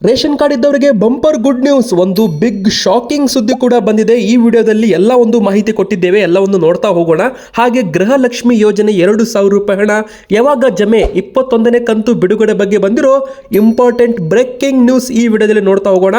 Ration card ಇದ್ದವರಿಗೆ bumper good news. ಒಂದು big shocking ಸುದ್ದಿ ಕೂಡ ಬಂದಿದೆ. ಈ ವಿಡಿಯೋದಲ್ಲಿ ಎಲ್ಲ ಒಂದು ಮಾಹಿತಿ ಕೊಟ್ಟಿದ್ದೇವೆ. ಎಲ್ಲವನ್ನು ನೋಡ್ತಾ ಹೋಗೋಣ. ಹಾಗೆ ಗೃಹಲಕ್ಷ್ಮಿ ಯೋಜನೆ ಎರಡು ಸಾವಿರ ರೂಪಾಯಿ ಹಣ. ಯಾವಾಗ ಜಮೆ? ಇಪ್ಪತ್ತೊಂದನೇ ಕಂತು ಬಿಡುಗಡೆ ಬಗ್ಗೆ ಬಂದಿರೋ ಇಂಪಾರ್ಟೆಂಟ್ ಬ್ರೇಕಿಂಗ್ ನ್ಯೂಸ್ ಈ ವಿಡಿಯೋದಲ್ಲಿ ನೋಡ್ತಾ ಹೋಗೋಣ.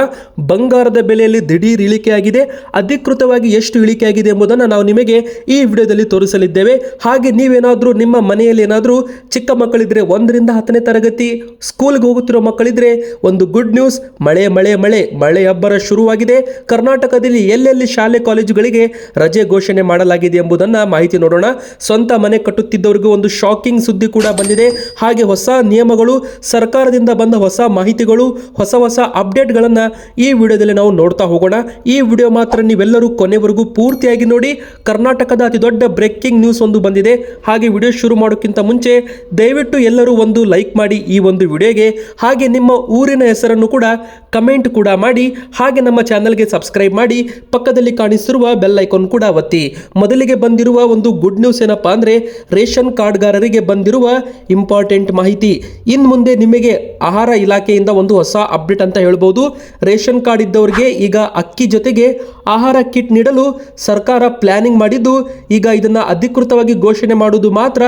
ಬಂಗಾರದ ಬೆಲೆಯಲ್ಲಿ ದಿಢೀರ್ ಇಳಿಕೆಯಾಗಿದೆ ಅಧಿಕೃತವಾಗಿ ಎಷ್ಟು ಇಳಿಕೆಯಾಗಿದೆ ಎಂಬುದನ್ನು ನಾವು ನಿಮಗೆ ಈ ವಿಡಿಯೋದಲ್ಲಿ ತೋರಿಸಲಿದ್ದೇವೆ. ಹಾಗೆ ನೀವೇನಾದರೂ ನಿಮ್ಮ ಮನೆಯಲ್ಲಿ ಏನಾದರೂ ಚಿಕ್ಕ ಮಕ್ಕಳಿದ್ರೆ ಒಂದರಿಂದ ಹತ್ತನೇ ತರಗತಿ ಸ್ಕೂಲ್ಗೆ ಹೋಗುತ್ತಿರೋ ಮಕ್ಕಳಿದ್ರೆ ಒಂದು ನ್ಯೂಸ್. ಮಳೆ ಮಳೆ ಮಳೆ. ಮಳೆ ಅಬ್ಬರ ಶುರುವಾಗಿದೆ. ಕರ್ನಾಟಕದಲ್ಲಿ ಎಲ್ಲೆಲ್ಲಿ ಶಾಲೆ, ಕಾಲೇಜುಗಳಿಗೆ ರಜೆ ಘೋಷಣೆ ಮಾಡಲಾಗಿದೆ ಎಂಬುದನ್ನು ಮಾಹಿತಿ ನೋಡೋಣ. ಸ್ವಂತ ಮನೆ ಕಟ್ಟುತ್ತಿದ್ದವರಿಗೂ ಒಂದು ಶಾಕಿಂಗ್ ಸುದ್ದಿ ಕೂಡ ಬಂದಿದೆ. ಹಾಗೆ ಹೊಸ ನಿಯಮಗಳು, ಸರ್ಕಾರದಿಂದ ಬಂದ ಹೊಸ ಮಾಹಿತಿಗಳು, ಹೊಸ ಹೊಸ ಅಪ್ಡೇಟ್ಗಳನ್ನು ಈ ವಿಡಿಯೋದಲ್ಲಿ ನಾವು ನೋಡ್ತಾ ಹೋಗೋಣ. ಈ ವಿಡಿಯೋ ಮಾತ್ರ ನೀವೆಲ್ಲರೂ ಕೊನೆವರೆಗೂ ಪೂರ್ತಿಯಾಗಿ ನೋಡಿ. ಕರ್ನಾಟಕದ ಅತಿ ದೊಡ್ಡ ಬ್ರೇಕಿಂಗ್ ನ್ಯೂಸ್ ಒಂದು ಬಂದಿದೆ. ಹಾಗೆ ವಿಡಿಯೋ ಶುರು ಮಾಡೋಕ್ಕಿಂತ ಮುಂಚೆ ದಯವಿಟ್ಟು ಎಲ್ಲರೂ ಒಂದು ಲೈಕ್ ಮಾಡಿ ಈ ಒಂದು ವಿಡಿಯೋಗೆ. ಹಾಗೆ ನಿಮ್ಮ ಊರಿನ ಹೆಸರನ್ನು ಕೂಡ ಕಮೆಂಟ್ ಕೂಡ ಮಾಡಿ, ಹಾಗೆ ನಮ್ಮ ಚಾನಲ್ಗೆ ಸಬ್ಸ್ಕ್ರೈಬ್ ಮಾಡಿ, ಪಕ್ಕದಲ್ಲಿ ಕಾಣಿಸಿರುವ ಬೆಲ್ ಐಕಾನ್ ಕೂಡ ಒತ್ತಿ. ಮೊದಲಿಗೆ ಬಂದಿರುವ ಒಂದು ಗುಡ್ ನ್ಯೂಸ್ ಏನಪ್ಪಾ ಅಂದರೆ, ರೇಷನ್ ಕಾರ್ಡ್ಗಾರರಿಗೆ ಬಂದಿರುವ ಇಂಪಾರ್ಟೆಂಟ್ ಮಾಹಿತಿ. ಇನ್ನು ಮುಂದೆ ನಿಮಗೆ ಆಹಾರ ಇಲಾಖೆಯಿಂದ ಒಂದು ಹೊಸ ಅಪ್ಡೇಟ್ ಅಂತ ಹೇಳ್ಬೋದು. ರೇಷನ್ ಕಾರ್ಡ್ ಇದ್ದವರಿಗೆ ಈಗ ಅಕ್ಕಿ ಜೊತೆಗೆ ಆಹಾರ ಕಿಟ್ ನೀಡಲು ಸರ್ಕಾರ ಪ್ಲಾನಿಂಗ್ ಮಾಡಿದ್ದು, ಈಗ ಇದನ್ನ ಅಧಿಕೃತವಾಗಿ ಘೋಷಣೆ ಮಾಡುವುದು ಮಾತ್ರ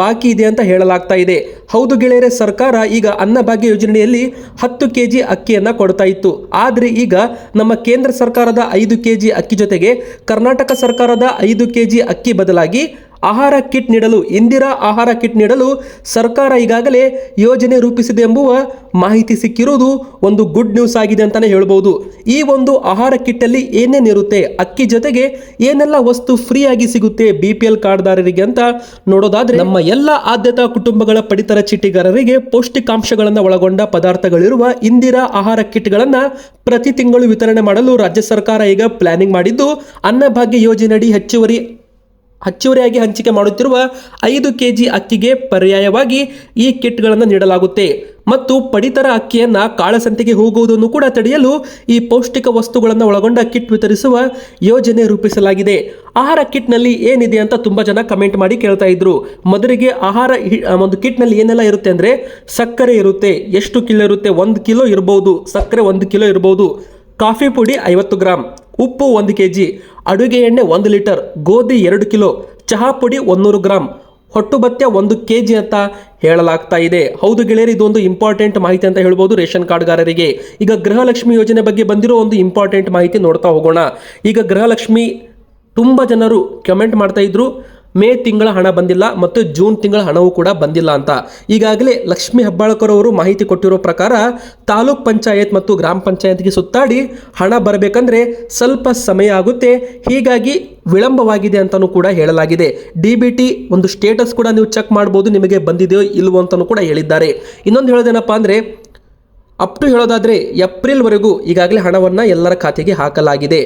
ಬಾಕಿ ಇದೆ ಅಂತ ಹೇಳಲಾಗ್ತಾ ಇದೆ. ಹೌದು ಗೆಳೆಯರೆ, ಸರ್ಕಾರ ಈಗ ಅನ್ನಭಾಗ್ಯ ಯೋಜನೆಯಲ್ಲಿ ಹತ್ತು ಕೆ ಜಿ ಅಕ್ಕಿಯನ್ನು ಕೊಡ್ತಾ ಇತ್ತು. ಆದರೆ ಈಗ ನಮ್ಮ ಕೇಂದ್ರ ಸರ್ಕಾರದ ಐದು ಕೆಜಿ ಅಕ್ಕಿ ಜೊತೆಗೆ ಕರ್ನಾಟಕ ಸರ್ಕಾರದ ಐದು ಕೆಜಿ ಅಕ್ಕಿ ಬದಲಾಗಿ ಆಹಾರ ಕಿಟ್ ನೀಡಲು, ಇಂದಿರಾ ಆಹಾರ ಕಿಟ್ ನೀಡಲು ಸರ್ಕಾರ ಈಗಾಗಲೇ ಯೋಜನೆ ರೂಪಿಸಿದೆ ಎಂಬುವ ಮಾಹಿತಿ ಸಿಕ್ಕಿರುವುದು ಒಂದು ಗುಡ್ ನ್ಯೂಸ್ ಆಗಿದೆ ಅಂತಲೇ ಹೇಳ್ಬೋದು. ಈ ಒಂದು ಆಹಾರ ಕಿಟ್ಟಲ್ಲಿ ಏನೇನಿರುತ್ತೆ ಅಕ್ಕಿ ಜೊತೆಗೆ ಏನೆಲ್ಲ ವಸ್ತು ಫ್ರೀ ಆಗಿ ಸಿಗುತ್ತೆ ಬಿ ಪಿ ಎಲ್ ಕಾರ್ಡ್ದಾರರಿಗೆ ಅಂತ ನೋಡೋದಾದ್ರೆ ನಮ್ಮ ಎಲ್ಲ ಆದ್ಯತಾ ಕುಟುಂಬಗಳ ಪಡಿತರ ಚೀಟಿಗಾರರಿಗೆ ಪೌಷ್ಟಿಕಾಂಶಗಳನ್ನು ಒಳಗೊಂಡ ಪದಾರ್ಥಗಳಿರುವ ಇಂದಿರಾ ಆಹಾರ ಕಿಟ್ಗಳನ್ನು ಪ್ರತಿ ತಿಂಗಳು ವಿತರಣೆ ಮಾಡಲು ರಾಜ್ಯ ಸರ್ಕಾರ ಈಗ ಪ್ಲಾನಿಂಗ್ ಮಾಡಿದ್ದು, ಅನ್ನಭಾಗ್ಯ ಯೋಜನೆಯಡಿ ಹೆಚ್ಚುವರಿ ಹೆಚ್ಚುವರಿಯಾಗಿ ಹಂಚಿಕೆ ಮಾಡುತ್ತಿರುವ ಐದು ಕೆ ಜಿ ಅಕ್ಕಿಗೆ ಪರ್ಯಾಯವಾಗಿ ಈ ಕಿಟ್ಗಳನ್ನು ನೀಡಲಾಗುತ್ತೆ. ಮತ್ತು ಪಡಿತರ ಅಕ್ಕಿಯನ್ನು ಕಾಳಸಂತೆಗೆ ಹೋಗುವುದನ್ನು ಕೂಡ ತಡೆಯಲು ಈ ಪೌಷ್ಟಿಕ ವಸ್ತುಗಳನ್ನು ಒಳಗೊಂಡ ಕಿಟ್ ವಿತರಿಸುವ ಯೋಜನೆ ರೂಪಿಸಲಾಗಿದೆ. ಆಹಾರ ಕಿಟ್ನಲ್ಲಿ ಏನಿದೆ ಅಂತ ತುಂಬ ಜನ ಕಮೆಂಟ್ ಮಾಡಿ ಕೇಳ್ತಾ ಇದ್ರು. ಮೊದಲಿಗೆ ಆಹಾರ ಒಂದು ಕಿಟ್ನಲ್ಲಿ ಏನೆಲ್ಲ ಇರುತ್ತೆ ಅಂದರೆ ಸಕ್ಕರೆ ಇರುತ್ತೆ, ಎಷ್ಟು ಕಿಲೋ ಇರುತ್ತೆ? ಒಂದು ಕಿಲೋ ಇರ್ಬೋದು. ಸಕ್ಕರೆ ಒಂದು ಕಿಲೋ ಇರ್ಬೋದು. ಕಾಫಿ ಪುಡಿ ಐವತ್ತು ಗ್ರಾಮ್ ಉಪ್ಪು ಒಂದು ಕೆ ಜಿ ಅಡುಗೆ ಎಣ್ಣೆ ಒಂದು ಲೀಟರ್, ಗೋಧಿ ಎರಡು ಕಿಲೋ, ಚಹಾ ಪುಡಿ ಒಂದೂರು ಗ್ರಾಮ್ ಹೊಟ್ಟು ಭತ್ಯ ಒಂದು ಕೆ ಜಿ ಅಂತ ಹೇಳಲಾಗ್ತಾ ಇದೆ. ಹೌದು ಗೆಳೆಯರು, ಇದೊಂದು ಇಂಪಾರ್ಟೆಂಟ್ ಮಾಹಿತಿ ಅಂತ ಹೇಳ್ಬೋದು ರೇಷನ್ ಕಾರ್ಡ್ಗಾರರಿಗೆ. ಈಗ ಗೃಹಲಕ್ಷ್ಮಿ ಯೋಜನೆ ಬಗ್ಗೆ ಬಂದಿರೋ ಒಂದು ಇಂಪಾರ್ಟೆಂಟ್ ಮಾಹಿತಿ ನೋಡ್ತಾ ಹೋಗೋಣ. ಈಗ ಗೃಹಲಕ್ಷ್ಮಿ, ತುಂಬ ಜನರು ಕಮೆಂಟ್ ಮಾಡ್ತಾ ಇದ್ರು. ಮೇ ತಿಂಗಳ ಹಣ ಬಂದಿಲ್ಲ ಮತ್ತು ಜೂನ್ ತಿಂಗಳ ಹಣವೂ ಕೂಡ ಬಂದಿಲ್ಲ ಅಂತ. ಈಗಾಗಲೇ ಲಕ್ಷ್ಮೀ ಹೆಬ್ಬಾಳ್ಕರ್ ಅವರು ಮಾಹಿತಿ ಕೊಟ್ಟಿರೋ ಪ್ರಕಾರ ತಾಲೂಕ್ ಪಂಚಾಯತ್ ಮತ್ತು ಗ್ರಾಮ ಪಂಚಾಯತ್ಗೆ ಸುತ್ತಾಡಿ ಹಣ ಬರಬೇಕಂದ್ರೆ ಸ್ವಲ್ಪ ಸಮಯ ಆಗುತ್ತೆ. ಹೀಗಾಗಿ ವಿಳಂಬವಾಗಿದೆ ಅಂತಲೂ ಕೂಡ ಹೇಳಲಾಗಿದೆ. ಡಿ ಬಿ ಟಿ ಒಂದು ಸ್ಟೇಟಸ್ ಕೂಡ ನೀವು ಚೆಕ್ ಮಾಡ್ಬೋದು, ನಿಮಗೆ ಬಂದಿದೆಯೋ ಇಲ್ವೋ ಅಂತಲೂ ಕೂಡ ಹೇಳಿದ್ದಾರೆ. ಇನ್ನೊಂದು ಹೇಳೋದೇನಪ್ಪ ಅಂದರೆ ಅಪ್ ಟು ಹೇಳೋದಾದರೆ ಏಪ್ರಿಲ್ವರೆಗೂ ಈಗಾಗಲೇ ಹಣವನ್ನು ಎಲ್ಲರ ಖಾತೆಗೆ ಹಾಕಲಾಗಿದೆ.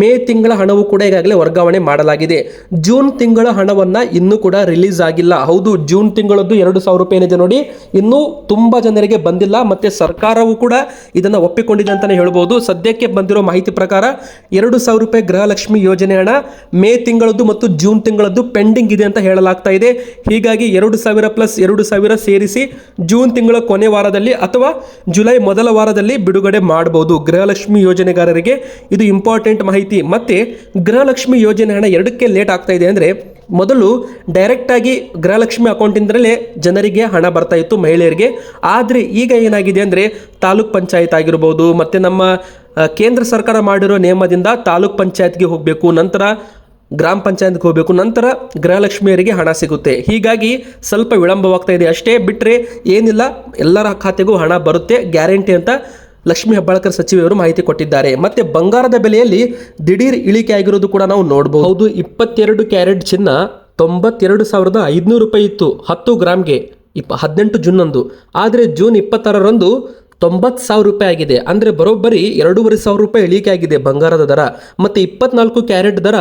ಮೇ ತಿಂಗಳ ಹಣವು ಕೂಡ ಈಗಾಗಲೇ ವರ್ಗಾವಣೆ ಮಾಡಲಾಗಿದೆ. ಜೂನ್ ತಿಂಗಳ ಹಣವನ್ನು ಇನ್ನೂ ಕೂಡ ರಿಲೀಸ್ ಆಗಿಲ್ಲ. ಹೌದು, ಜೂನ್ ತಿಂಗಳದ್ದು ಎರಡು ಸಾವಿರ ರೂಪಾಯಿ ಏನಿದೆ ನೋಡಿ, ಇನ್ನೂ ತುಂಬ ಜನರಿಗೆ ಬಂದಿಲ್ಲ ಮತ್ತು ಸರ್ಕಾರವು ಕೂಡ ಇದನ್ನು ಒಪ್ಪಿಕೊಂಡಿದೆ ಅಂತಲೇ ಹೇಳ್ಬೋದು. ಸದ್ಯಕ್ಕೆ ಬಂದಿರೋ ಮಾಹಿತಿ ಪ್ರಕಾರ ಎರಡು ಸಾವಿರ ರೂಪಾಯಿ ಗೃಹಲಕ್ಷ್ಮಿ ಯೋಜನೆ ಹಣ ಮೇ ತಿಂಗಳದ್ದು ಮತ್ತು ಜೂನ್ ತಿಂಗಳದ್ದು ಪೆಂಡಿಂಗ್ ಇದೆ ಅಂತ ಹೇಳಲಾಗ್ತಾ ಇದೆ. ಹೀಗಾಗಿ ಎರಡು ಸಾವಿರ ಪ್ಲಸ್ ಎರಡು ಸಾವಿರ ಸೇರಿಸಿ ಜೂನ್ ತಿಂಗಳ ಕೊನೆ ವಾರದಲ್ಲಿ ಅಥವಾ ಜುಲೈ ಮೊದಲ ವಾರದಲ್ಲಿ ಬಿಡುಗಡೆ ಮಾಡಬಹುದು. ಗೃಹಲಕ್ಷ್ಮಿ ಯೋಜನೆಗಾರರಿಗೆ ಇದು ಇಂಪಾರ್ಟೆಂಟ್ ಮಾಹಿತಿ. ಮತ್ತೆ ಗೃಹಲಕ್ಷ್ಮಿ ಯೋಜನೆ ಹಣ ಎರಡಕ್ಕೆ ಲೇಟ್ ಆಗ್ತಾ ಇದೆ ಅಂದರೆ ಮೊದಲು ಡೈರೆಕ್ಟಾಗಿ ಗೃಹಲಕ್ಷ್ಮಿ ಅಕೌಂಟಿಂದಲೇ ಜನರಿಗೆ ಹಣ ಬರ್ತಾ ಇತ್ತು ಮಹಿಳೆಯರಿಗೆ. ಆದರೆ ಈಗ ಏನಾಗಿದೆ ಅಂದರೆ ತಾಲೂಕ್ ಪಂಚಾಯತ್ ಆಗಿರ್ಬೋದು, ಮತ್ತು ನಮ್ಮ ಕೇಂದ್ರ ಸರ್ಕಾರ ಮಾಡಿರೋ ನಿಯಮದಿಂದ ತಾಲೂಕ್ ಪಂಚಾಯತ್ಗೆ ಹೋಗಬೇಕು. ನಂತರ ಗ್ರಾಮ ಪಂಚಾಯತ್ಗೆ ಹೋಗಬೇಕು, ನಂತರ ಗೃಹಲಕ್ಷ್ಮಿಯರಿಗೆ ಹಣ ಸಿಗುತ್ತೆ. ಹೀಗಾಗಿ ಸ್ವಲ್ಪ ವಿಳಂಬವಾಗ್ತಾ ಇದೆ. ಅಷ್ಟೇ ಬಿಟ್ಟರೆ ಏನಿಲ್ಲ, ಎಲ್ಲರ ಖಾತೆಗೂ ಹಣ ಬರುತ್ತೆ. ಗ್ಯಾರಂಟಿ ಅಂತ ಲಕ್ಷ್ಮೀ ಹೆಬ್ಬಾಳ್ಕರ್ ಸಚಿವೆಯವರು ಮಾಹಿತಿ ಕೊಟ್ಟಿದ್ದಾರೆ. ಮತ್ತೆ ಬಂಗಾರದ ಬೆಲೆಯಲ್ಲಿ ದಿಢೀರ್ ಇಳಿಕೆ ಆಗಿರೋದು ಕೂಡ ನಾವು ನೋಡಬಹುದು ಹೌದು, ಇಪ್ಪತ್ತೆರಡು ಕ್ಯಾರೆಟ್ ಚಿನ್ನ ತೊಂಬತ್ತೆರಡು ಸಾವಿರದ ಐದುನೂರು ರೂಪಾಯಿ ಇತ್ತು. ಹತ್ತು ಗ್ರಾಮ್ಗೆ ಇಪ್ಪ, ಹದಿನೆಂಟು ಜೂನ್ನಂದು ಆದರೆ ಜೂನ್ ಇಪ್ಪತ್ತಾರರಂದು ತೊಂಬತ್ತು ಸಾವಿರ ರೂಪಾಯಿ ಆಗಿದೆ. ಅಂದರೆ ಬರೋಬ್ಬರಿ ಎರಡೂವರೆ ಸಾವಿರ ರೂಪಾಯಿ ಇಳಿಕೆ ಆಗಿದೆ ಬಂಗಾರದ ದರ. ಮತ್ತು ಇಪ್ಪತ್ನಾಲ್ಕು ಕ್ಯಾರೆಟ್ ದರ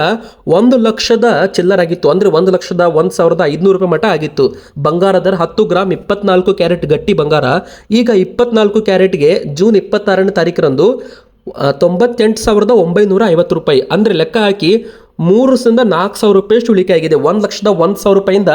ಒಂದು ಲಕ್ಷದ ಚಿಲ್ಲರಾಗಿತ್ತು ಅಂದರೆ ಒಂದು ಲಕ್ಷದ ಒಂದು ಸಾವಿರದ ಐದುನೂರು ರೂಪಾಯಿ ಮಟ್ಟ ಆಗಿತ್ತು. ಬಂಗಾರ ದರ ಹತ್ತು ಗ್ರಾಮ್ ಇಪ್ಪತ್ನಾಲ್ಕು ಕ್ಯಾರೆಟ್ ಗಟ್ಟಿ ಬಂಗಾರ. ಈಗ ಇಪ್ಪತ್ನಾಲ್ಕು ಕ್ಯಾರೆಟ್ಗೆ ಜೂನ್ ಇಪ್ಪತ್ತಾರನೇ ತಾರೀಕರಂದು ತೊಂಬತ್ತೆಂಟು ಸಾವಿರದ ಒಂಬೈನೂರ ಐವತ್ತು ರೂಪಾಯಿ. ಅಂದರೆ ಲೆಕ್ಕ ಹಾಕಿ ಮೂರು ಸಾವಿರದ ನಾಲ್ಕು ಸಾವಿರ ರೂಪಾಯಿಷ್ಟು ಉಳಿಕೆ ಆಗಿದೆ. ಒಂದು ಲಕ್ಷದ ಒಂದು ಸಾವಿರ ರೂಪಾಯಿಂದ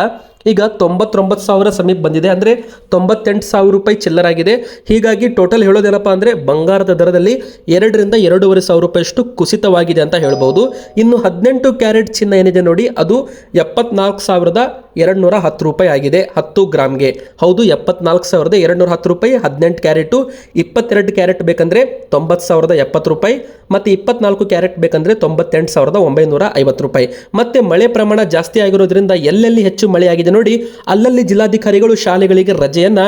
ಈಗ ತೊಂಬತ್ತೊಂಬತ್ತು ಸಾವಿರ ಸಮೀಪ ಬಂದಿದೆ ಅಂದರೆ ತೊಂಬತ್ತೆಂಟು ಸಾವಿರ ರೂಪಾಯಿ ಚಿಲ್ಲರಾಗಿದೆ ಹೀಗಾಗಿ ಟೋಟಲ್ ಹೇಳೋದೇನಪ್ಪ ಅಂದರೆ ಬಂಗಾರದ ದರದಲ್ಲಿ ಎರಡರಿಂದ ಎರಡೂವರೆ ಸಾವಿರ ರೂಪಾಯಿಯಷ್ಟು ಕುಸಿತವಾಗಿದೆ ಅಂತ ಹೇಳ್ಬೋದು. ಇನ್ನು ಹದಿನೆಂಟು ಕ್ಯಾರೆಟ್ ಚಿನ್ನ ಏನಿದೆ ನೋಡಿ, ಅದು ಎಪ್ಪತ್ನಾಲ್ಕು ಸಾವಿರದ ಎರಡು ನೂರ ಹತ್ತು ರೂಪಾಯಿ ಆಗಿದೆ ಹತ್ತು ಗ್ರಾಮ್ಗೆ. ಹೌದು, ಎಪ್ಪತ್ನಾಲ್ಕು ಸಾವಿರದ ಎರಡು ನೂರ ಹತ್ತು ರೂಪಾಯಿ, ಹದಿನೆಂಟು ಕ್ಯಾರೆಟು, ಇಪ್ಪತ್ತೆರಡು ಕ್ಯಾರೆಟ್ ಬೇಕಂದರೆ ತೊಂಬತ್ತು ಸಾವಿರದ ಎಪ್ಪತ್ತು ರೂಪಾಯಿ, ಮತ್ತು ಇಪ್ಪತ್ನಾಲ್ಕು ಕ್ಯಾರೆಟ್ ಬೇಕಂದರೆ ತೊಂಬತ್ತೆಂಟು ಸಾವಿರದ ಒಂಬೈನೂರ ಐವತ್ತು ರೂಪಾಯಿ. ಮತ್ತು ಮಳೆ ಪ್ರಮಾಣ ಜಾಸ್ತಿ ಆಗಿರೋದ್ರಿಂದ ಎಲ್ಲೆಲ್ಲಿ ಹೆಚ್ಚು ಮಳೆಯಾಗಿದೆ ನೋಡಿ ಅಲ್ಲಲ್ಲಿ ಜಿಲ್ಲಾಧಿಕಾರಿಗಳು ಶಾಲೆಗಳಿಗೆ ರಜೆಯನ್ನ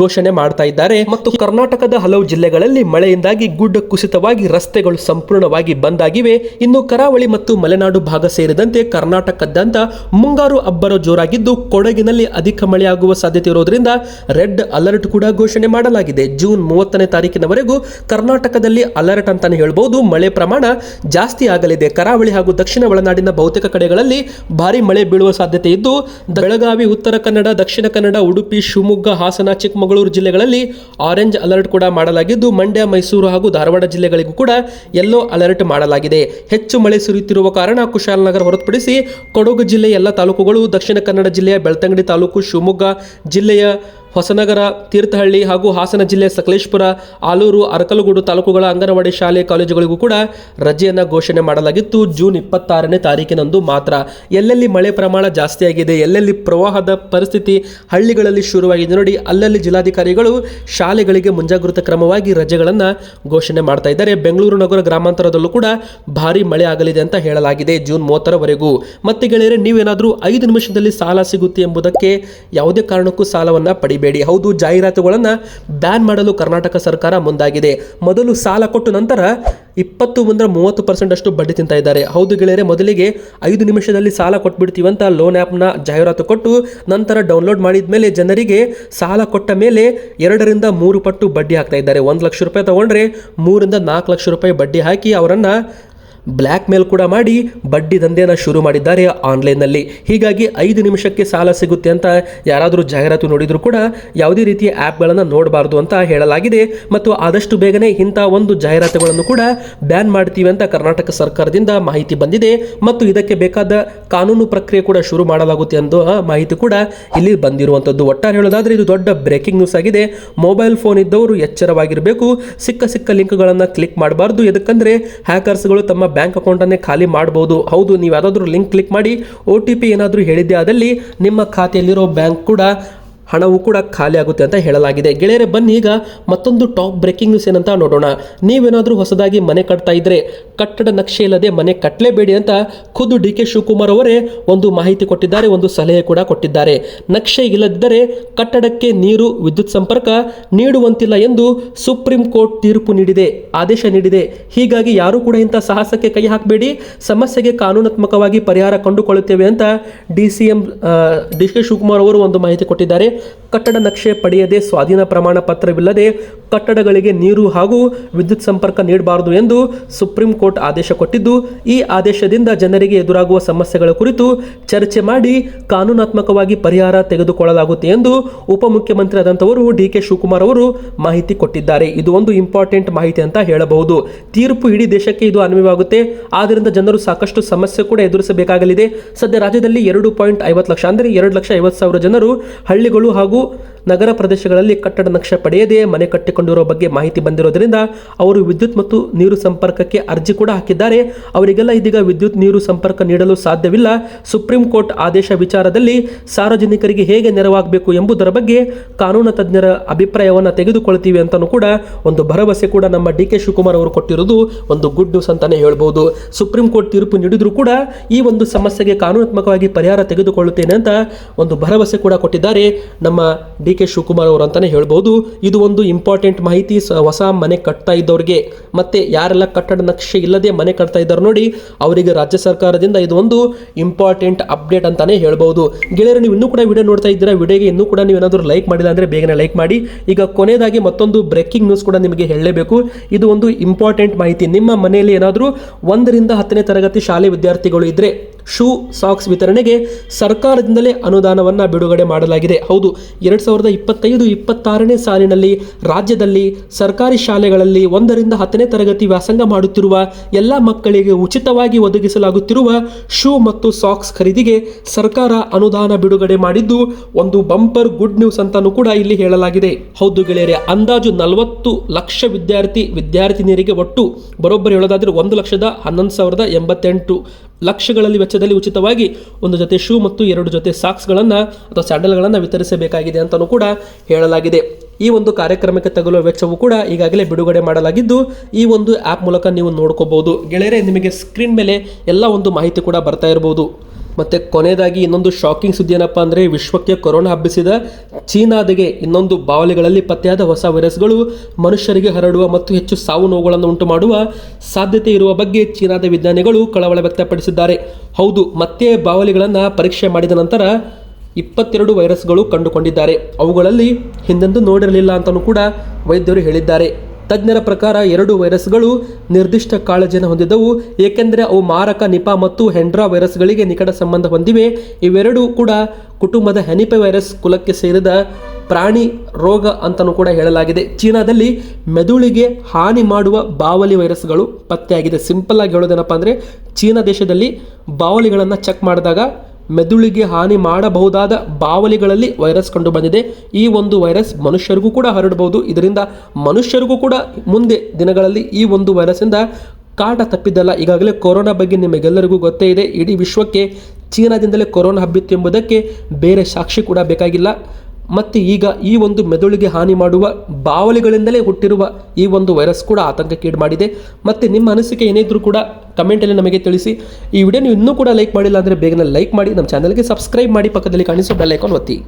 ಘೋಷಣೆ ಮಾಡ್ತಾ ಇದ್ದಾರೆ. ಮತ್ತು ಕರ್ನಾಟಕದ ಹಲವು ಜಿಲ್ಲೆಗಳಲ್ಲಿ ಮಳೆಯಿಂದಾಗಿ ಗುಡ್ಡ ಕುಸಿತವಾಗಿ ರಸ್ತೆಗಳು ಸಂಪೂರ್ಣವಾಗಿ ಬಂದ್ ಆಗಿವೆ ಇನ್ನು ಕರಾವಳಿ ಮತ್ತು ಮಲೆನಾಡು ಭಾಗ ಸೇರಿದಂತೆ ಕರ್ನಾಟಕದಂತ ಮುಂಗಾರು ಅಬ್ಬರ ಜೋರಾಗಿದ್ದು ಕೊಡಗಿನಲ್ಲಿ ಅಧಿಕ ಮಳೆಯಾಗುವ ಸಾಧ್ಯತೆ ಇರೋದ್ರಿಂದ ರೆಡ್ ಅಲರ್ಟ್ ಕೂಡ ಘೋಷಣೆ ಮಾಡಲಾಗಿದೆ. ಜೂನ್ ಮೂವತ್ತನೇ ತಾರೀಕಿನವರೆಗೂ ಕರ್ನಾಟಕದಲ್ಲಿ ಅಲರ್ಟ್ ಅಂತಾನೆ ಹೇಳ್ಬೋದು. ಮಳೆ ಪ್ರಮಾಣ ಜಾಸ್ತಿ ಆಗಲಿದೆ. ಕರಾವಳಿ ಹಾಗೂ ದಕ್ಷಿಣ ಒಳನಾಡಿನ ಬಹುತೇಕ ಕಡೆಗಳಲ್ಲಿ ಭಾರಿ ಮಳೆ ಬೀಳುವ ಸಾಧ್ಯತೆ ಇದ್ದು, ಬೆಳಗಾವಿ ಉತ್ತರ ಕನ್ನಡ, ದಕ್ಷಿಣ ಕನ್ನಡ, ಉಡುಪಿ, ಶಿವಮೊಗ್ಗ, ಹಾಸನ, ಚಿಕ್ಕಮಗಳೂರು ಜಿಲ್ಲೆಗಳಲ್ಲಿ ಆರೆಂಜ್ ಅಲರ್ಟ್ ಕೂಡ ಮಾಡಲಾಗಿದ್ದು, ಮಂಡ್ಯ, ಮೈಸೂರು ಹಾಗೂ ಧಾರವಾಡ ಜಿಲ್ಲೆಗಳಿಗೂ ಕೂಡ ಯೆಲ್ಲೋ ಅಲರ್ಟ್ ಮಾಡಲಾಗಿದೆ. ಹೆಚ್ಚು ಮಳೆ ಸುರಿಯುತ್ತಿರುವ ಕಾರಣ ಕುಶಾಲನಗರ ಹೊರತುಪಡಿಸಿ ಕೊಡಗು ಜಿಲ್ಲೆಯ ಎಲ್ಲ ತಾಲೂಕುಗಳು, ದಕ್ಷಿಣ ಕನ್ನಡ ಜಿಲ್ಲೆಯ ಬೆಳ್ತಂಗಡಿ ತಾಲೂಕು, ಶಿವಮೊಗ್ಗ ಜಿಲ್ಲೆಯ ಹೊಸನಗರ, ತೀರ್ಥಹಳ್ಳಿ ಹಾಗೂ ಹಾಸನ ಜಿಲ್ಲೆ ಸಕಲೇಶ್ಪುರ, ಆಲೂರು, ಅರಕಲಗೂಡು ತಾಲೂಕುಗಳ ಅಂಗನವಾಡಿ ಶಾಲೆ ಕಾಲೇಜುಗಳಿಗೂ ಕೂಡ ರಜೆಯನ್ನು ಘೋಷಣೆ ಮಾಡಲಾಗಿತ್ತು. ಜೂನ್ ಇಪ್ಪತ್ತಾರನೇ ತಾರೀಕಿನಂದು ಮಾತ್ರ. ಎಲ್ಲೆಲ್ಲಿ ಮಳೆ ಪ್ರಮಾಣ ಜಾಸ್ತಿಯಾಗಿದೆ ಎಲ್ಲೆಲ್ಲಿ ಪ್ರವಾಹದ ಪರಿಸ್ಥಿತಿ ಹಳ್ಳಿಗಳಲ್ಲಿ ಶುರುವಾಗಿದೆ ನೋಡಿ, ಅಲ್ಲಲ್ಲಿ ಜಿಲ್ಲಾಧಿಕಾರಿಗಳು ಶಾಲೆಗಳಿಗೆ ಮುಂಜಾಗ್ರತೆ ಕ್ರಮವಾಗಿ ರಜೆಗಳನ್ನು ಘೋಷಣೆ ಮಾಡ್ತಾ ಇದ್ದಾರೆ. ಬೆಂಗಳೂರು ನಗರ ಗ್ರಾಮಾಂತರದಲ್ಲೂ ಕೂಡ ಭಾರಿ ಮಳೆ ಆಗಲಿದೆ ಅಂತ ಹೇಳಲಾಗಿದೆ ಜೂನ್ ಮೂವತ್ತರವರೆಗೂ. ಮತ್ತೆ ಗೆಳೆಯರೆ, ನೀವೇನಾದರೂ ಐದು ನಿಮಿಷದಲ್ಲಿ ಸಾಲ ಸಿಗುತ್ತೆ ಎಂಬುದಕ್ಕೆ ಯಾವುದೇ ಕಾರಣಕ್ಕೂ ಸಾಲವನ್ನು ಪಡಿಬೇಡಿ ಹೌದು, ಜಾಹೀರಾತುಗಳನ್ನು ಬ್ಯಾನ್ ಮಾಡಲು ಕರ್ನಾಟಕ ಸರ್ಕಾರ ಮುಂದಾಗಿದೆ. ಮೊದಲು ಸಾಲ ಕೊಟ್ಟು ನಂತರ ಇಪ್ಪತ್ತು ಮುಂದೆ ಮೂವತ್ತು ಪರ್ಸೆಂಟ್ ಅಷ್ಟು ಬಡ್ಡಿ ತಿಂತಾ ಇದ್ದಾರೆ. ಹೌದು ಗೆಳೆಯರೆ, ಮೊದಲಿಗೆ ಐದು ನಿಮಿಷದಲ್ಲಿ ಸಾಲ ಕೊಟ್ಬಿಡ್ತೀವಿ ಅಂತ ಲೋನ್ ಆ್ಯಪ್ನ ಜಾಹೀರಾತು ಕೊಟ್ಟು ನಂತರ ಡೌನ್ಲೋಡ್ ಮಾಡಿದ ಮೇಲೆ ಜನರಿಗೆ ಸಾಲ ಕೊಟ್ಟ ಮೇಲೆ ಎರಡರಿಂದ ಮೂರು ಪಟ್ಟು ಬಡ್ಡಿ ಹಾಕ್ತಾ ಇದ್ದಾರೆ. ಒಂದು ಲಕ್ಷ ರೂಪಾಯಿ ತಗೊಂಡ್ರೆ ಮೂರಿಂದ ನಾಲ್ಕು ಲಕ್ಷ ರೂಪಾಯಿ ಬಡ್ಡಿ ಹಾಕಿ ಅವರನ್ನು ಬ್ಲ್ಯಾಕ್ ಮೇಲ್ ಕೂಡ ಮಾಡಿ ಬಡ್ಡಿ ದಂಧೆಯನ್ನು ಶುರು ಮಾಡಿದ್ದಾರೆ ಆನ್ಲೈನ್ನಲ್ಲಿ. ಹೀಗಾಗಿ ಐದು ನಿಮಿಷಕ್ಕೆ ಸಾಲ ಸಿಗುತ್ತೆ ಅಂತ ಯಾರಾದರೂ ಜಾಹೀರಾತು ನೋಡಿದರೂ ಕೂಡ ಯಾವುದೇ ರೀತಿಯ ಆ್ಯಪ್ಗಳನ್ನು ನೋಡಬಾರ್ದು ಅಂತ ಹೇಳಲಾಗಿದೆ. ಮತ್ತು ಆದಷ್ಟು ಬೇಗನೆ ಇಂಥ ಒಂದು ಜಾಹೀರಾತುಗಳನ್ನು ಕೂಡ ಬ್ಯಾನ್ ಮಾಡ್ತೀವಿ ಅಂತ ಕರ್ನಾಟಕ ಸರ್ಕಾರದಿಂದ ಮಾಹಿತಿ ಬಂದಿದೆ. ಮತ್ತು ಇದಕ್ಕೆ ಬೇಕಾದ ಕಾನೂನು ಪ್ರಕ್ರಿಯೆ ಕೂಡ ಶುರು ಮಾಡಲಾಗುತ್ತೆ ಎಂದು ಮಾಹಿತಿ ಕೂಡ ಇಲ್ಲಿ ಬಂದಿರುವಂಥದ್ದು. ಒಟ್ಟಾರೆ ಹೇಳೋದಾದರೆ ಇದು ದೊಡ್ಡ ಬ್ರೇಕಿಂಗ್ ನ್ಯೂಸ್ ಆಗಿದೆ. ಮೊಬೈಲ್ ಫೋನ್ ಇದ್ದವರು ಎಚ್ಚರವಾಗಿರಬೇಕು. ಸಿಕ್ಕ ಸಿಕ್ಕ ಲಿಂಕ್ಗಳನ್ನು ಕ್ಲಿಕ್ ಮಾಡಬಾರ್ದು. ಎದಕ್ಕಂದರೆ ಹ್ಯಾಕರ್ಸ್ಗಳು ತಮ್ಮ ಬ್ಯಾಂಕ್ ಅಕೌಂಟನ್ನೇ ಖಾಲಿ ಮಾಡಬಹುದು ಹೌದು, ನೀವು ಯಾವುದಾದ್ರೂ ಲಿಂಕ್ ಕ್ಲಿಕ್ ಮಾಡಿ ಒ ಟಿ ಪಿ ಏನಾದರೂ ಹೇಳಿದ್ದೆ ಆದಲ್ಲಿ ನಿಮ್ಮ ಖಾತೆಯಲ್ಲಿರೋ ಬ್ಯಾಂಕ್ ಕೂಡ ಹಣವು ಕೂಡ ಖಾಲಿ ಆಗುತ್ತೆ ಅಂತ ಹೇಳಲಾಗಿದೆ. ಗೆಳೆಯರೆ, ಬನ್ನಿ ಈಗ ಮತ್ತೊಂದು ಟಾಪ್ ಬ್ರೇಕಿಂಗ್ ನ್ಯೂಸ್ ಏನಂತ ನೋಡೋಣ. ನೀವೇನಾದರೂ ಹೊಸದಾಗಿ ಮನೆ ಕಟ್ತಾ ಇದ್ರೆ ಕಟ್ಟಡ ನಕ್ಷೆ ಇಲ್ಲದೆ ಮನೆ ಕಟ್ಟಲೇಬೇಡಿ ಅಂತ ಖುದ್ದು ಡಿ ಕೆ ಶಿವಕುಮಾರ್ ಅವರೇ ಒಂದು ಮಾಹಿತಿ ಕೊಟ್ಟಿದ್ದಾರೆ, ಒಂದು ಸಲಹೆ ಕೂಡ ಕೊಟ್ಟಿದ್ದಾರೆ. ನಕ್ಷೆ ಇಲ್ಲದಿದ್ದರೆ ಕಟ್ಟಡಕ್ಕೆ ನೀರು, ವಿದ್ಯುತ್ ಸಂಪರ್ಕ ನೀಡುವಂತಿಲ್ಲ ಎಂದು ಸುಪ್ರೀಂ ಕೋರ್ಟ್ ತೀರ್ಪು ನೀಡಿದೆ, ಆದೇಶ ನೀಡಿದೆ. ಹೀಗಾಗಿ ಯಾರೂ ಕೂಡ ಇಂಥ ಸಾಹಸಕ್ಕೆ ಕೈ ಹಾಕಬೇಡಿ. ಸಮಸ್ಯೆಗೆ ಕಾನೂನಾತ್ಮಕವಾಗಿ ಪರಿಹಾರ ಕಂಡುಕೊಳ್ಳುತ್ತೇವೆ ಅಂತ D C M D K Shivakumar ಅವರು ಒಂದು ಮಾಹಿತಿ ಕೊಟ್ಟಿದ್ದಾರೆ. ಕಟ್ಟಡ ನಕ್ಷೆ ಪಡೆಯದೆ ಸ್ವಾಧೀನ ಪ್ರಮಾಣ ಪತ್ರವಿಲ್ಲದೆ ಕಟ್ಟಡಗಳಿಗೆ ನೀರು ಹಾಗೂ ವಿದ್ಯುತ್ ಸಂಪರ್ಕ ನೀಡಬಾರದು ಎಂದು ಸುಪ್ರೀಂ ಕೋರ್ಟ್ ಆದೇಶ ಕೊಟ್ಟಿದ್ದು, ಈ ಆದೇಶದಿಂದ ಜನರಿಗೆ ಎದುರಾಗುವ ಸಮಸ್ಯೆಗಳ ಕುರಿತು ಚರ್ಚೆ ಮಾಡಿ ಕಾನೂನಾತ್ಮಕವಾಗಿ ಪರಿಹಾರ ತೆಗೆದುಕೊಳ್ಳಲಾಗುತ್ತೆ ಎಂದು ಉಪಮುಖ್ಯಮಂತ್ರಿ ಆದಂಥವರು ಡಿ ಕೆ ಶಿವಕುಮಾರ್ ಅವರು ಮಾಹಿತಿ ಕೊಟ್ಟಿದ್ದಾರೆ. ಇದು ಒಂದು ಇಂಪಾರ್ಟೆಂಟ್ ಮಾಹಿತಿ ಅಂತ ಹೇಳಬಹುದು. ತೀರ್ಪು ಇಡೀ ದೇಶಕ್ಕೆ ಇದು ಅನ್ವಯವಾಗುತ್ತೆ. ಆದ್ದರಿಂದ ಜನರು ಸಾಕಷ್ಟು ಸಮಸ್ಯೆ ಕೂಡ ಎದುರಿಸಬೇಕಾಗಲಿದೆ. ಸದ್ಯ ರಾಜ್ಯದಲ್ಲಿ ಎರಡು ಪಾಯಿಂಟ್ ಐವತ್ತು ಲಕ್ಷ, ಅಂದರೆ ಎರಡು ಲಕ್ಷ ಐವತ್ತು ಸಾವಿರ ಜನರು ಹಳ್ಳಿಗಳು ಹಾಗೂ ನಗರ ಪ್ರದೇಶಗಳಲ್ಲಿ ಕಟ್ಟಡ ನಕ್ಷೆ ಪಡೆಯದೇ ಮನೆ ಕಟ್ಟಿಕೊಂಡಿರೋ ಬಗ್ಗೆ ಮಾಹಿತಿ ಬಂದಿರೋದರಿಂದ ಅವರು ವಿದ್ಯುತ್ ಮತ್ತು ನೀರು ಸಂಪರ್ಕಕ್ಕೆ ಅರ್ಜಿ ಕೂಡ ಹಾಕಿದ್ದಾರೆ. ಅವರಿಗೆಲ್ಲ ಇದೀಗ ವಿದ್ಯುತ್, ನೀರು ಸಂಪರ್ಕ ನೀಡಲು ಸಾಧ್ಯವಿಲ್ಲ. ಸುಪ್ರೀಂ ಕೋರ್ಟ್ ಆದೇಶ ವಿಚಾರದಲ್ಲಿ ಸಾರ್ವಜನಿಕರಿಗೆ ಹೇಗೆ ನೆರವಾಗಬೇಕು ಎಂಬುದರ ಬಗ್ಗೆ ಕಾನೂನು ತಜ್ಞರ ಅಭಿಪ್ರಾಯವನ್ನು ತೆಗೆದುಕೊಳ್ತೀವಿ ಅಂತಲೂ ಕೂಡ ಒಂದು ಭರವಸೆ ಕೂಡ ನಮ್ಮ ಡಿ ಕೆ ಶಿವಕುಮಾರ್ ಅವರು ಕೊಟ್ಟಿರೋದು ಒಂದು ಗುಡ್ ನ್ಯೂಸ್ ಅಂತಾನೆ ಹೇಳ್ಬೋದು. ಸುಪ್ರೀಂ ಕೋರ್ಟ್ ತೀರ್ಪು ನೀಡಿದರೂ ಕೂಡ ಈ ಒಂದು ಸಮಸ್ಯೆಗೆ ಕಾನೂನಾತ್ಮಕವಾಗಿ ಪರಿಹಾರ ತೆಗೆದುಕೊಳ್ಳುತ್ತೇನೆ ಅಂತ ಒಂದು ಭರವಸೆ ಕೂಡ ಕೊಟ್ಟಿದ್ದಾರೆ ನಮ್ಮ ಡಿ ಕೆ ಶಿವಕುಮಾರ್ ಅವರು ಅಂತಾನೆ ಹೇಳ್ಬೋದು, ಇದು ಒಂದು ಇಂಪಾರ್ಟೆಂಟ್ ಮಾಹಿತಿ ಹೊಸ ಮನೆ ಕಟ್ತಾ ಇದ್ದವ್ರಿಗೆ. ಮತ್ತೆ ಯಾರೆಲ್ಲ ಕಟ್ಟಡ ನಕ್ಷೆ ಇಲ್ಲದೆ ಮನೆ ಕಟ್ತಾ ಇದ್ದಾರೆ ನೋಡಿ, ಅವರಿಗೆ ರಾಜ್ಯ ಸರ್ಕಾರದಿಂದ ಇದು ಒಂದು ಇಂಪಾರ್ಟೆಂಟ್ ಅಪ್ಡೇಟ್ ಅಂತಾನೆ ಹೇಳ್ಬೋದು. ಗೆಳೆಯರು, ನೀವು ಇನ್ನೂ ಕೂಡ ವಿಡಿಯೋ ನೋಡ್ತಾ ಇದ್ದೀರಾ ವಿಡಿಯೋಗೆ ಇನ್ನೂ ಕೂಡ ನೀವು ಏನಾದರೂ ಲೈಕ್ ಮಾಡಿಲ್ಲ ಅಂದರೆ ಬೇಗನೆ ಲೈಕ್ ಮಾಡಿ. ಈಗ ಕೊನೆಯದಾಗಿ ಮತ್ತೊಂದು ಬ್ರೇಕಿಂಗ್ ನ್ಯೂಸ್ ಕೂಡ ನಿಮಗೆ ಹೇಳಲೇಬೇಕು. ಇದು ಒಂದು ಇಂಪಾರ್ಟೆಂಟ್ ಮಾಹಿತಿ. ನಿಮ್ಮ ಮನೆಯಲ್ಲಿ ಏನಾದರೂ ಒಂದರಿಂದ ಹತ್ತನೇ ತರಗತಿ ಶಾಲೆ ವಿದ್ಯಾರ್ಥಿಗಳು ಇದ್ದರೆ ಶೂ, ಸಾಕ್ಸ್ ವಿತರಣೆಗೆ ಸರ್ಕಾರದಿಂದಲೇ ಅನುದಾನವನ್ನು ಬಿಡುಗಡೆ ಮಾಡಲಾಗಿದೆ. ಹೌದು, ಎರಡು ಸಾವಿರದ ಇಪ್ಪತ್ತೈದು, ಇಪ್ಪತ್ತಾರನೇ ಸಾಲಿನಲ್ಲಿ ರಾಜ್ಯದಲ್ಲಿ ಸರ್ಕಾರಿ ಶಾಲೆಗಳಲ್ಲಿ ಒಂದರಿಂದ ಹತ್ತನೇ ತರಗತಿ ವ್ಯಾಸಂಗ ಮಾಡುತ್ತಿರುವ ಎಲ್ಲ ಮಕ್ಕಳಿಗೆ ಉಚಿತವಾಗಿ ಒದಗಿಸಲಾಗುತ್ತಿರುವ ಶೂ ಮತ್ತು ಸಾಕ್ಸ್ ಖರೀದಿಗೆ ಸರ್ಕಾರ ಅನುದಾನ ಬಿಡುಗಡೆ ಮಾಡಿದ್ದು ಒಂದು ಬಂಪರ್ ಗುಡ್ ನ್ಯೂಸ್ ಅಂತಾನೂ ಕೂಡ ಇಲ್ಲಿ ಹೇಳಲಾಗಿದೆ. ಹೌದು ಗೆಳೆಯರೆ, ಅಂದಾಜು ನಲವತ್ತು ಲಕ್ಷ ವಿದ್ಯಾರ್ಥಿ ವಿದ್ಯಾರ್ಥಿನಿಯರಿಗೆ ಒಟ್ಟು, ಬರೋಬ್ಬರಿ ಹೇಳೋದಾದರೆ ಒಂದು ಲಕ್ಷದ ಹನ್ನೊಂದು ಸಾವಿರದ ಎಂಬತ್ತೆಂಟು ಲಕ್ಷಗಳಲ್ಲಿ ವೆಚ್ಚದಲ್ಲಿ ಉಚಿತವಾಗಿ ಒಂದು ಜೊತೆ ಶೂ ಮತ್ತು ಎರಡು ಜೊತೆ ಸಾಕ್ಸ್ಗಳನ್ನು ಅಥವಾ ಸ್ಯಾಂಡಲ್ಗಳನ್ನು ವಿತರಿಸಬೇಕಾಗಿದೆ ಅಂತಲೂ ಕೂಡ ಹೇಳಲಾಗಿದೆ. ಈ ಒಂದು ಕಾರ್ಯಕ್ರಮಕ್ಕೆ ತಗುಲುವ ವೆಚ್ಚವು ಕೂಡ ಈಗಾಗಲೇ ಬಿಡುಗಡೆ ಮಾಡಲಾಗಿದ್ದು, ಈ ಒಂದು ಆ್ಯಪ್ ಮೂಲಕ ನೀವು ನೋಡ್ಕೋಬಹುದು ಗೆಳೆಯರೆ, ನಿಮಗೆ ಸ್ಕ್ರೀನ್ ಮೇಲೆ ಎಲ್ಲ ಒಂದು ಮಾಹಿತಿ ಕೂಡ ಬರ್ತಾ ಇರಬಹುದು ಮತ್ತು ಕೊನೆಯದಾಗಿ ಇನ್ನೊಂದು ಶಾಕಿಂಗ್ ಸುದ್ದಿ ಏನಪ್ಪ ಅಂದರೆ ವಿಶ್ವಕ್ಕೆ ಕೊರೋನಾ ಹಬ್ಬಿಸಿದ ಚೀನಾದಿಗೆ ಇನ್ನೊಂದು ಬಾವಲಿಗಳಲ್ಲಿ ಪತ್ತೆಯಾದ ಹೊಸ ವೈರಸ್ಗಳು ಮನುಷ್ಯರಿಗೆ ಹರಡುವ ಮತ್ತು ಹೆಚ್ಚು ಸಾವು ನೋವುಗಳನ್ನು ಉಂಟು ಮಾಡುವ ಸಾಧ್ಯತೆ ಇರುವ ಬಗ್ಗೆ ಚೀನಾದ ವಿಜ್ಞಾನಿಗಳು ಕಳವಳ ವ್ಯಕ್ತಪಡಿಸಿದ್ದಾರೆ. ಹೌದು, ಮತ್ತೆ ಬಾವಲಿಗಳನ್ನು ಪರೀಕ್ಷೆ ಮಾಡಿದ ನಂತರ ಇಪ್ಪತ್ತೆರಡು ವೈರಸ್ಗಳು ಕಂಡುಕೊಂಡಿದ್ದಾರೆ. ಅವುಗಳಲ್ಲಿ ಹಿಂದೆಂದೂ ನೋಡಿರಲಿಲ್ಲ ಅಂತಲೂ ಕೂಡ ವೈದ್ಯರು ಹೇಳಿದ್ದಾರೆ. ತಜ್ಞರ ಪ್ರಕಾರ ಎರಡು ವೈರಸ್ಗಳು ನಿರ್ದಿಷ್ಟ ಕಾಳಜಿಯನ್ನು ಹೊಂದಿದ್ದವು. ಏಕೆಂದರೆ ಅವು ಮಾರಕ, ನಿಪಾ ಮತ್ತು ಹೆಂಡ್ರಾ ವೈರಸ್ಗಳಿಗೆ ನಿಕಟ ಸಂಬಂಧ ಹೊಂದಿವೆ. ಇವೆರಡೂ ಕೂಡ ಕುಟುಂಬದ ಹೆನಿಪೆ ವೈರಸ್ ಕುಲಕ್ಕೆ ಸೇರಿದ ಪ್ರಾಣಿ ರೋಗ ಅಂತಲೂ ಕೂಡ ಹೇಳಲಾಗಿದೆ. ಚೀನಾದಲ್ಲಿ ಮೆದುಳಿಗೆ ಹಾನಿ ಮಾಡುವ ಬಾವಲಿ ವೈರಸ್ಗಳು ಪತ್ತೆಯಾಗಿದೆ. ಸಿಂಪಲ್ ಆಗಿ ಹೇಳೋದೇನಪ್ಪ ಅಂದರೆ, ಚೀನಾ ದೇಶದಲ್ಲಿ ಬಾವಲಿಗಳನ್ನು ಚೆಕ್ ಮಾಡಿದಾಗ ಮೆದುಳಿಗೆ ಹಾನಿ ಮಾಡಬಹುದಾದ ಬಾವಲಿಗಳಲ್ಲಿ ವೈರಸ್ ಕಂಡು ಬಂದಿದೆ ಈ ಒಂದು ವೈರಸ್ ಮನುಷ್ಯರಿಗೂ ಕೂಡ ಹರಡಬಹುದು. ಇದರಿಂದ ಮನುಷ್ಯರಿಗೂ ಕೂಡ ಮುಂದೆ ದಿನಗಳಲ್ಲಿ ಈ ಒಂದು ವೈರಸ್ಸಿಂದ ಕಾಟ ತಪ್ಪಿದ್ದಲ್ಲ. ಈಗಾಗಲೇ ಕೊರೋನಾ ಬಗ್ಗೆ ನಿಮಗೆಲ್ಲರಿಗೂ ಗೊತ್ತೇ ಇದೆ. ಇಡೀ ವಿಶ್ವಕ್ಕೆ ಚೀನಾದಿಂದಲೇ ಕೊರೋನಾ ಹಬ್ಬಿತ್ತು ಎಂಬುದಕ್ಕೆ ಬೇರೆ ಸಾಕ್ಷಿ ಕೂಡ ಬೇಕಾಗಿಲ್ಲ. ಮತ್ತು ಈಗ ಈ ಒಂದು ಮೆದುಳಿಗೆ ಹಾನಿ ಮಾಡುವ ಬಾವಲಿಗಳಿಂದಲೇ ಹುಟ್ಟಿರುವ ಈ ಒಂದು ವೈರಸ್ ಕೂಡ ಆತಂಕಕ್ಕೀಡು ಮಾಡಿದೆ ಮತ್ತು ನಿಮ್ಮ ಅನಿಸಿಕೆ ಏನಿದ್ರು ಕೂಡ ಕಮೆಂಟಲ್ಲಿ ನಮಗೆ ತಿಳಿಸಿ. ಈ ವಿಡಿಯೋ ನೀವು ಇನ್ನೂ ಕೂಡ ಲೈಕ್ ಮಾಡಿಲ್ಲ ಅಂದರೆ ಬೇಗನೆ ಲೈಕ್ ಮಾಡಿ. ನಮ್ಮ ಚಾನಲ್ಗೆ ಸಬ್ಸ್ಕ್ರೈಬ್ ಮಾಡಿ. ಪಕ್ಕದಲ್ಲಿ ಕಾಣಿಸೋ ಬೆಲ್ ಐಕಾನ್ ಒತ್ತಿ.